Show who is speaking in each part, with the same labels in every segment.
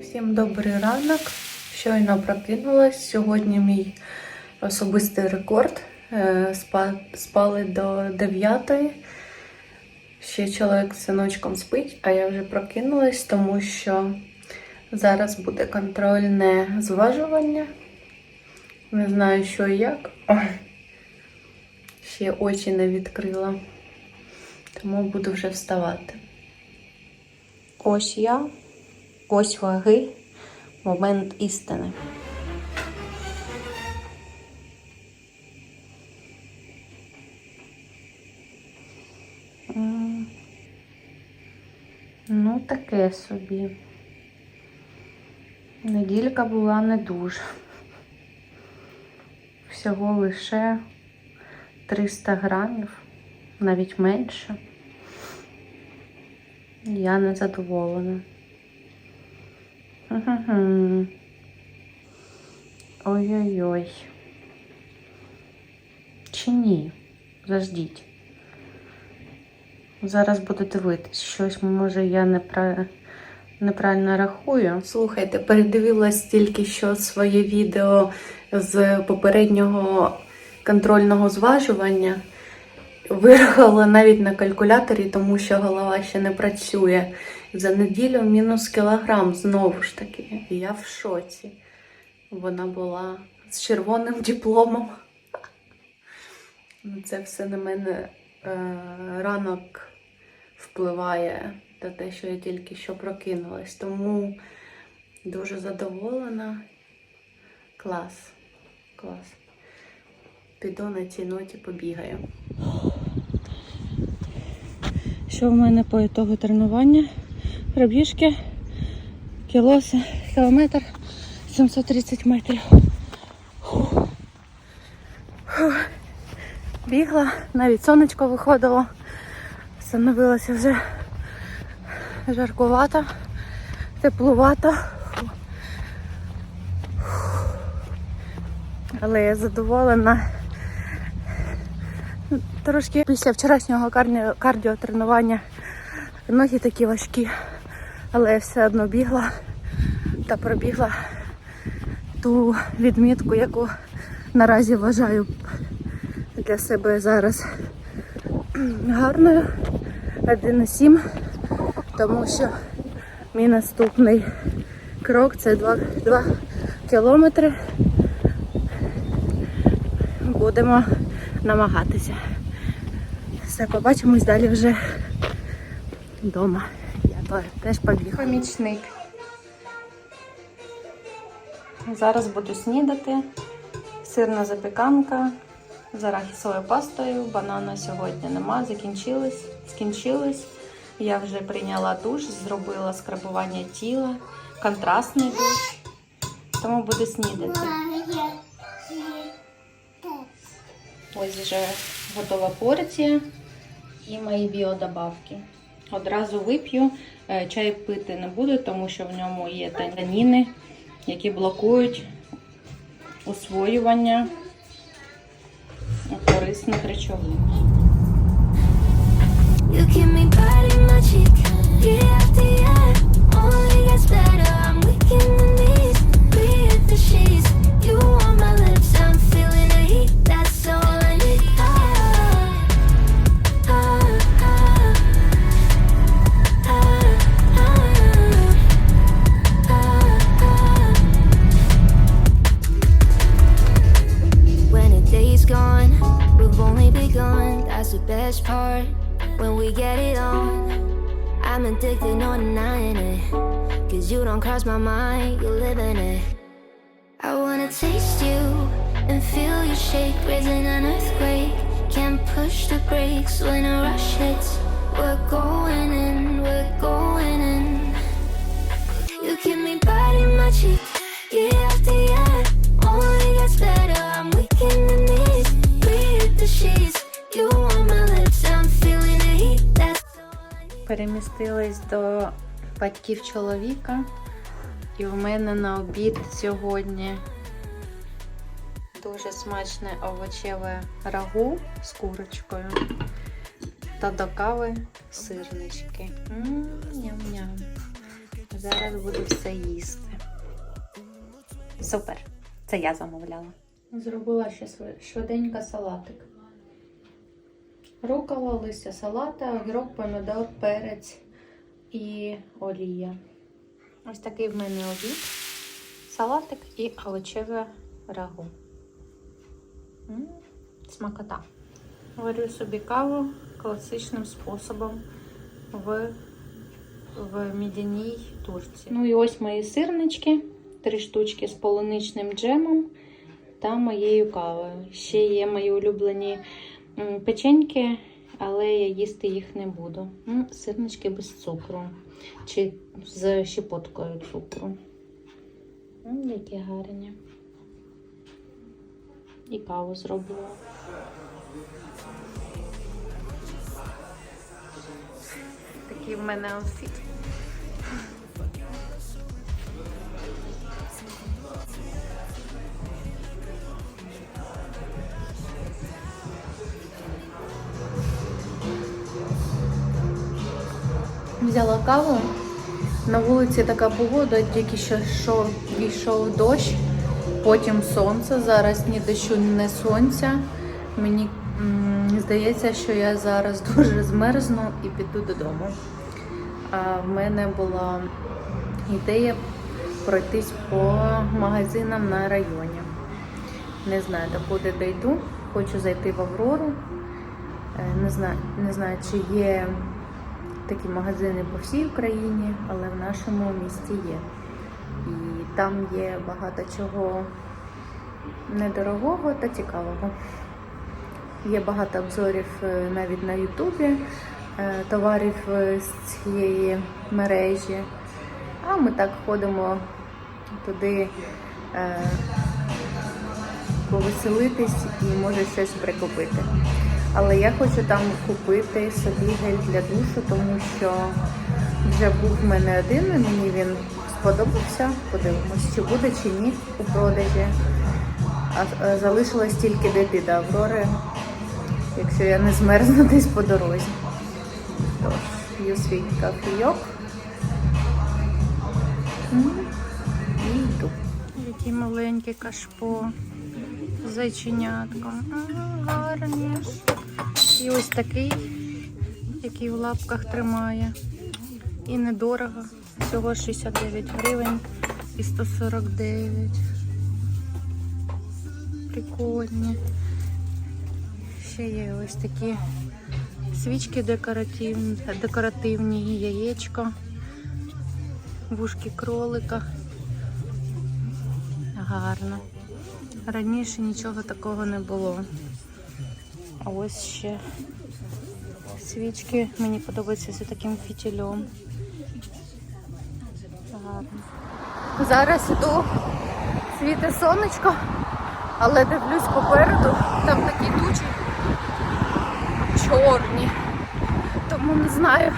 Speaker 1: Всім добрий ранок. Щойно прокинулась. Сьогодні мій особистий рекорд. Е, Спали до 9. Ще чоловік з синочком спить, а я вже прокинулась, тому що зараз буде контрольне зважування. Не знаю, що і як. Ще очі не відкрила. Тому буду вже вставати. Ось я. Ось ваги, момент істини. Ну, таке собі. Неділька була не дуже. Всього лише 300 грамів, навіть менше. Я не задоволена. Ой-ой-ой. Чи ні? Заждіть. Зараз буду дивитись. Щось, може, я непра... неправильно рахую. Слухайте, передивилась тільки що своє відео з попереднього контрольного зважування. Вирахала навіть на калькуляторі, тому що голова ще не працює. За неділю мінус кілограм знову ж таки. Я в шоці. Вона була з червоним дипломом. Ну, Це все на мене е, ранок впливає на те, що я тільки що прокинулась. Тому дуже задоволена. Клас. Клас. Піду на цій ноті побігаю. Що в мене по ітогу тренування? Пробіжки, кілоси, кілометр, 730 метрів. Бігла, навіть сонечко виходило. Становилося вже жаркувато, теплувато. Але я задоволена. Трошки після вчорашнього кардіотренування ноги такі важкі, але я все одно бігла та пробігла ту відмітку, яку наразі вважаю для себе зараз гарною 1,7, тому що мій наступний крок це 2, 2 кілометри. Будемо намагатися. Все, побачимось далі вже вдома. Я теж побіг. Помічник. Зараз буду снідати. Сирна запіканка з арахісовою пастою. Банана сьогодні нема, закінчились, скінчились. Я вже прийняла душ, зробила скрабування тіла, контрастний душ. Тому буду снідати. Ось вже готова порція і мої біодобавки. Одразу вип'ю. Е, Чай пити не буду, тому що в ньому є таніни, які блокують усвоювання корисних речовин.
Speaker 2: You give me body magic, after year. Only gets better. cross my mind, you live in it. I wanna taste you and feel you shake, raising an earthquake. Can't push the brakes when a rush hits. We're going in, we're going in. You give me body magic, year after year. Only gets better. I'm weak in the knees. Breathe the sheets. You on my lips. I'm feeling the heat. That's all I need.
Speaker 1: Перемістились до батьків чоловіка. І в мене на обід сьогодні дуже смачне овочеве рагу з курочкою. Та до кави сирнички. Ням-ням. Зараз буду все їсти. Супер. Це я замовляла. Зробила ще шви- швиденько салатик. Рукола, листя салата, огірок, помідор, перець і олія. Ось такий в мене обід. Салатик і овочеве рагу. М, Смакота. Варю собі каву класичним способом в, в мідяній турці. Ну і ось мої сирнички, три штучки з полуничним джемом та моєю кавою. Ще є мої улюблені м, печеньки, але я їсти їх не буду. М, Сирнички без цукру чи з щепоткою цукру. М, Які гарні. І каву зробила. Такий в мене аутфіт. Взяла каву. На вулиці така погода, тільки що йшов, йшов дощ, потім сонце. Зараз ні дощу, ні сонця. Мені м, здається, що я зараз дуже змерзну і піду додому. А в мене була ідея пройтись по магазинам на районі. Не знаю, докуди дойду. Хочу зайти в Аврору. Е, Не знаю, не знаю, чи є такі магазини по всій Україні, але в нашому місті є. І там є багато чого недорогого та цікавого. Є багато обзорів е, навіть на Ютубі е, товарів е, з цієї мережі. А ми так ходимо туди повеселитись і може щось прикупити. Але я хочу там купити собі гель для душу, тому що вже був в мене один, і мені він сподобався. Подивимось, чи буде чи ні у продажі. А е, залишилось тільки дійти до Аврори, якщо я не змерзну десь по дорозі. Тож, п'ю свій кофійок. М, І йду. Який маленький кашпо зайченятком. Гарні. І ось такий, який в лапках тримає. І недорого. Всього 69 гривень і 149. Прикольні. Ще є ось такі свічки декоративні, декоративні яєчко, вушки кролика. Гарно. Раніше нічого такого не було. А ось ще свічки. Мені подобається з таким фітільом. Гарно. Зараз іду, світе сонечко, але дивлюсь попереду, там такі тучі чорні. Тому не знаю.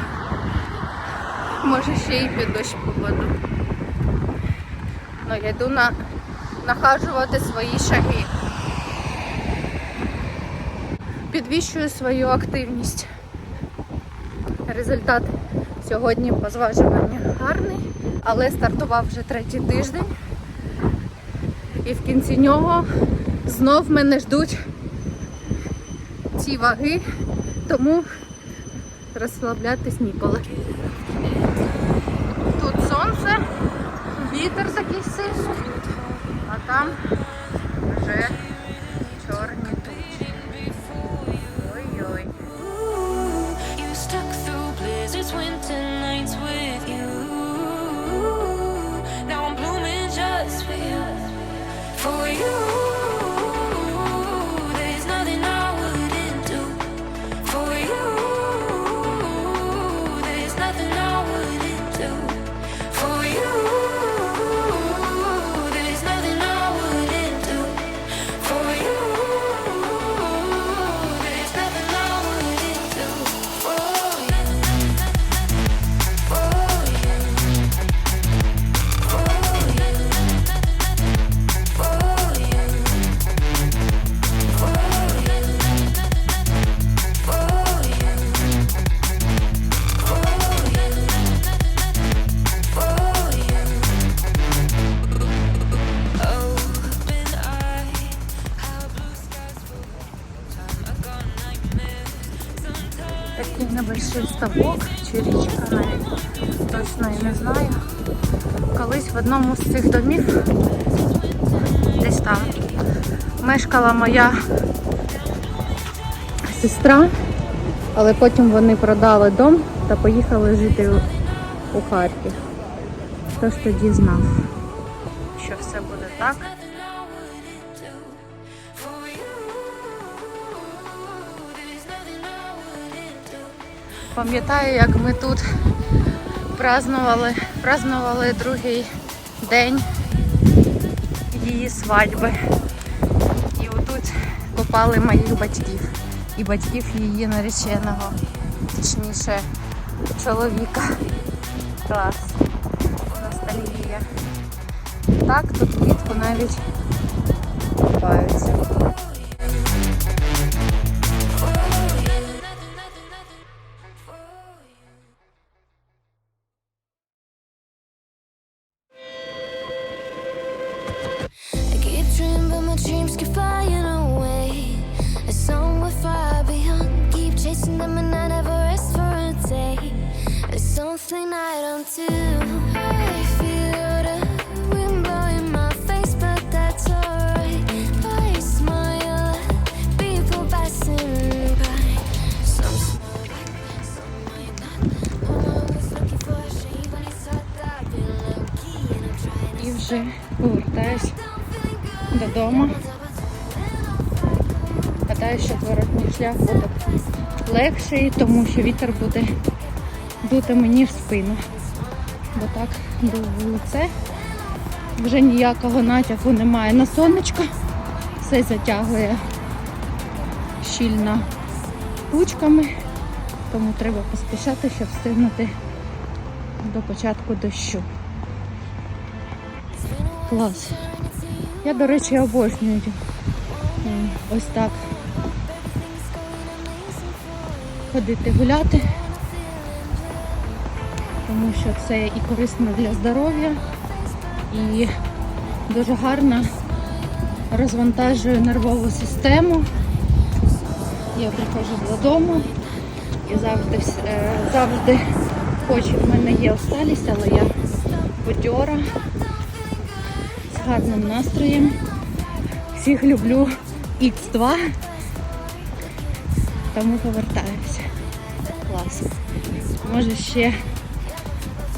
Speaker 1: Може ще і під дощ попаду. Ну, я йду на нахажувати свої шаги. Підвищую свою активність. Результат сьогодні по зважуванню гарний, але стартував вже третій тиждень. І в кінці нього знов мене ждуть ці ваги, тому розслаблятись ніколи. Тут сонце, вітер такий сильний, а там ставок чи річка навіть. Точно я не знаю. Колись в одному з цих домів десь там мешкала моя сестра, але потім вони продали дом та поїхали жити у- Харків. Хто ж тоді знав, що все буде так? Пам'ятаю, як ми тут празднували, празднували другий день її свадьби. І отут копали моїх батьків і батьків її нареченого, точніше, чоловіка. Клас. Ностальгія. Так, тут влітку навіть купаються. І вже повертаюсь додому. Гадаю, що зворотній шлях буде легший, тому що вітер буде дути мені в спину. Бо так дув лице. Вже ніякого натяку немає на сонечко. Все затягує щільно тучками, тому треба поспішати, щоб встигнути до початку дощу. Клас. Я, до речі, обожнюю ось так ходити гуляти, тому що це і корисно для здоров'я, і дуже гарно розвантажує нервову систему. Я приходжу додому і завжди, е, завжди хоч в мене є усталість, але я бодьора з гарним настроєм. Всіх люблю X2. Тому повертаюся. Клас. Може ще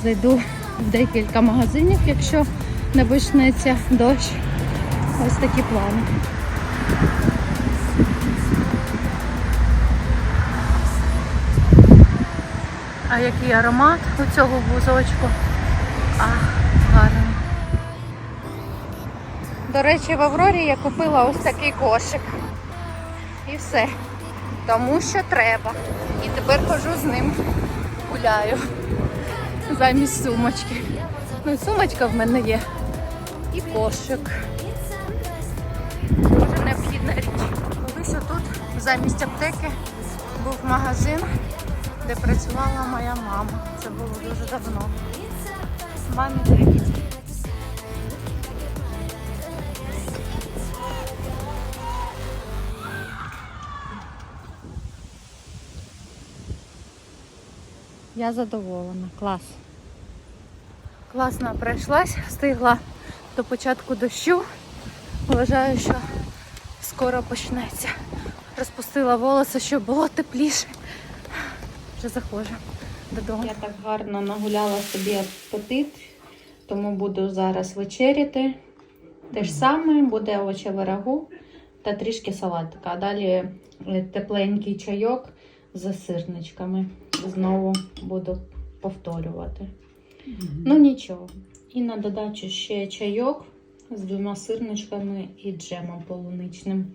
Speaker 1: зайду в декілька магазинів, якщо не почнеться дощ. Ось такі плани. А який аромат у цього вузочку? А, гарний. До речі, в Аврорі я купила ось такий кошик. І все. Тому що треба. І тепер хожу з ним гуляю. Замість сумочки. Ну, і сумочка в мене є. І кошик. Дуже необхідна річ. Колись отут замість аптеки був магазин, де працювала моя мама. Це було дуже давно. Мамі Я задоволена. Клас. Класно пройшлась, встигла до початку дощу. Вважаю, що скоро почнеться. Розпустила волоси, щоб було тепліше. Вже заходжу додому. Я так гарно нагуляла собі апетит, тому буду зараз вечеряти. Те ж саме буде овочеве рагу та трішки салатика. А далі е, тепленький чайок з сирничками. Знову буду повторювати. Ну нічого. І на додачу ще чайок з двома сирничками і джемом полуничним.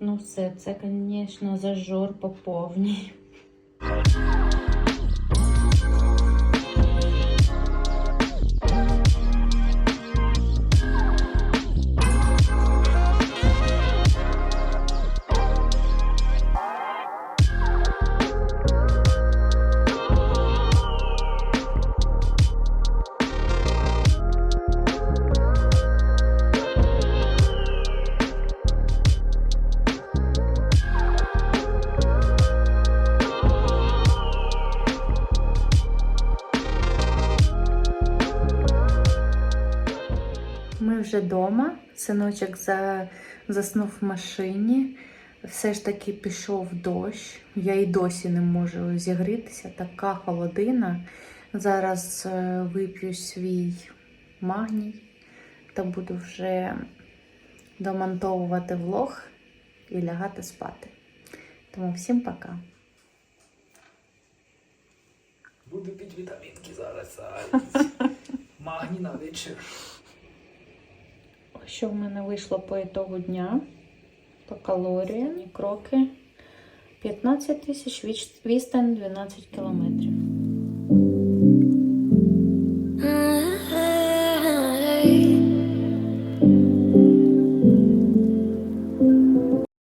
Speaker 1: Ну, все, це, звісно, зажор по повній. Вже вдома. Синочок за... заснув в машині. Все ж таки пішов дощ. Я і досі не можу зігрітися. Така холодина. Зараз е, вип'ю свій магній та буду вже домонтовувати влог і лягати спати. Тому всім пока.
Speaker 3: Буду пити вітамінки зараз. Магні на вечір.
Speaker 1: Що в мене вийшло по ітогу дня? По калоріям і кроки. 15 тисяч, відстань 12 кілометрів.